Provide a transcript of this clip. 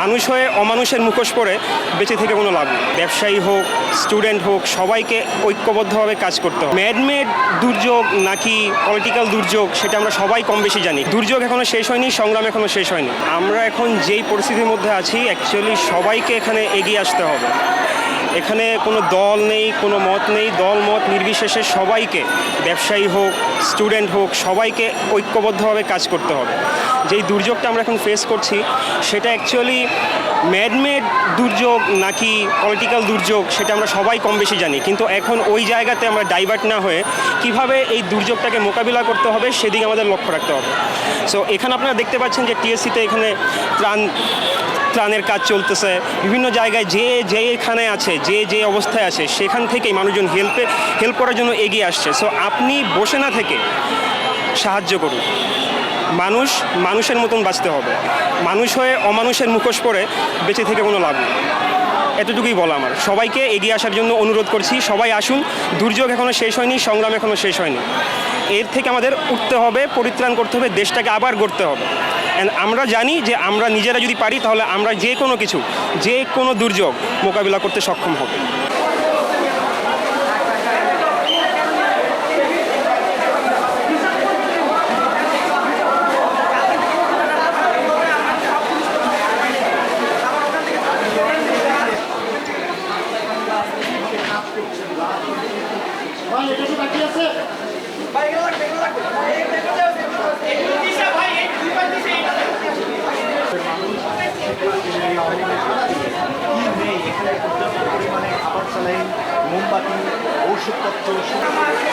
মানুষ হয়ে অমানুষের মুখোশ পরে বেঁচে থেকে কোনো লাভ নেই। ব্যবসায়ী হোক স্টুডেন্ট হোক, সবাইকে ঐক্যবদ্ধভাবে কাজ করতে হবে। ম্যাডমেড দুর্যোগ নাকি পলিটিক্যাল দুর্যোগ, সেটা আমরা সবাই কম বেশি জানি। দুর্যোগ এখনও শেষ হয়নি, সংগ্রাম এখনও শেষ হয়নি। আমরা এখন যেই পরিস্থিতির মধ্যে আছি অ্যাকচুয়ালি সবাইকে এখানে এগিয়ে আসতে হবে। এখানে কোনো দল নেই, কোনো মত নেই, দল মত নির্বিশেষে সবাইকে, ব্যবসায়ী হোক স্টুডেন্ট হোক, সবাইকে ঐক্যবদ্ধভাবে কাজ করতে হবে। যেই দুর্যোগটা আমরা এখন ফেস করছি, সেটা অ্যাকচুয়ালি ম্যাডমেড দুর্যোগ নাকি পলিটিক্যাল দুর্যোগ, সেটা আমরা সবাই কম বেশি জানি। কিন্তু এখন ওই জায়গাতে আমরা ডাইভার্ট না হয়ে কীভাবে এই দুর্যোগটাকে মোকাবিলা করতে হবে, সেদিকে আমাদের লক্ষ্য রাখতে হবে। সো এখানে আপনারা দেখতে পাচ্ছেন যে টিএসসিতে এখানে ত্রাণ, ত্রাণের কাজ চলতেছে। বিভিন্ন জায়গায় যে যে এখানে আছে, যে যে অবস্থায় আছে, সেখান থেকেই মানুষজন হেল্পে হেল্প করার জন্য এগিয়ে আসছে। সো আপনি বসে না থেকে সাহায্য করুন। মানুষ মানুষের মতন বাঁচতে হবে। মানুষ হয়ে অমানুষের মুখোশ পরে বেঁচে থেকে কোনো লাভ নেই। এতটুকুই বলা আমার। সবাইকে এগিয়ে আসার জন্য অনুরোধ করছি, সবাই আসুন। দুর্যোগ এখনও শেষ হয়নি, সংগ্রাম এখনও শেষ হয়নি। এর থেকে আমাদের উঠতে হবে, পরিত্রাণ করতে হবে, দেশটাকে আবার গড়তে হবে। অ্যান্ড আমরা জানি যে আমরা নিজেরা যদি পারি, তাহলে আমরা যে কোনো কিছু, যে কোনো দুর্যোগ মোকাবিলা করতে সক্ষম হবে। খাবার ঔষধপত্র